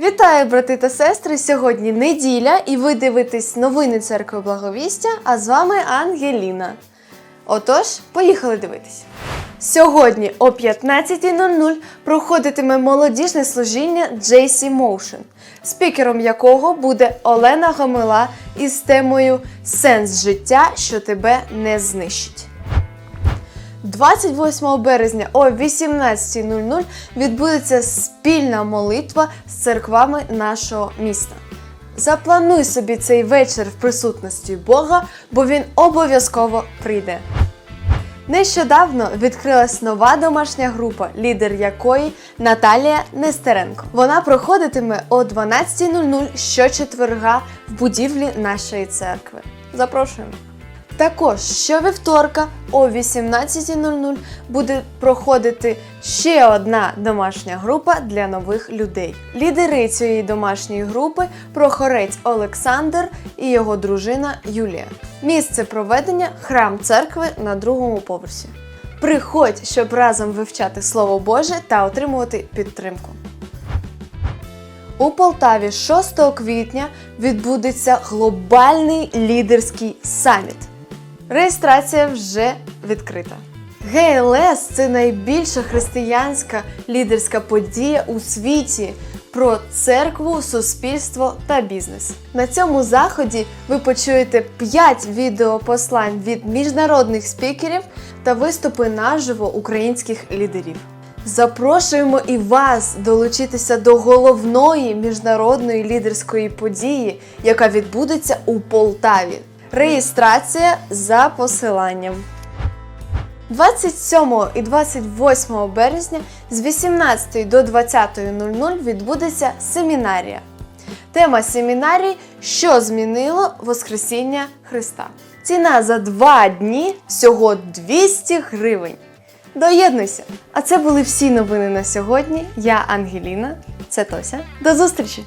Вітаю, брати та сестри! Сьогодні неділя, і ви дивитесь новини церкви Благовістя. А з вами Ангеліна. Отож, поїхали дивитись. Сьогодні о 15.00 проходитиме молодіжне служіння JC Motion, спікером якого буде Олена Гомила із темою Сенс життя, що тебе не знищить. 28 березня о 18.00 відбудеться спільна молитва з церквами нашого міста. Заплануй собі цей вечір в присутності Бога, бо він обов'язково прийде. Нещодавно відкрилась нова домашня група, лідер якої Наталія Нестеренко. Вона проходитиме о 12.00 щочетверга в будівлі нашої церкви. Запрошуємо! Також щовівторка о 18.00 буде проходити ще одна домашня група для нових людей. Лідери цієї домашньої групи прохорець Олександр і його дружина Юлія. Місце проведення храм церкви на другому поверсі. Приходь, щоб разом вивчати Слово Боже та отримувати підтримку. У Полтаві 6 квітня відбудеться глобальний лідерський саміт. Реєстрація вже відкрита. ГЛС це найбільша християнська лідерська подія у світі про церкву, суспільство та бізнес. На цьому заході ви почуєте 5 відеопослань від міжнародних спікерів та виступи наживо українських лідерів. Запрошуємо і вас долучитися до головної міжнародної лідерської події, яка відбудеться у Полтаві. Реєстрація за посиланням. 27 і 28 березня з 18 до 20.00 відбудеться семінарія. Тема семінарії Що змінило Воскресіння Христа. Ціна за 2 дні всього 200 гривень. Доєднуйся! А це були всі новини на сьогодні. Я Ангеліна, це Тося. До зустрічі!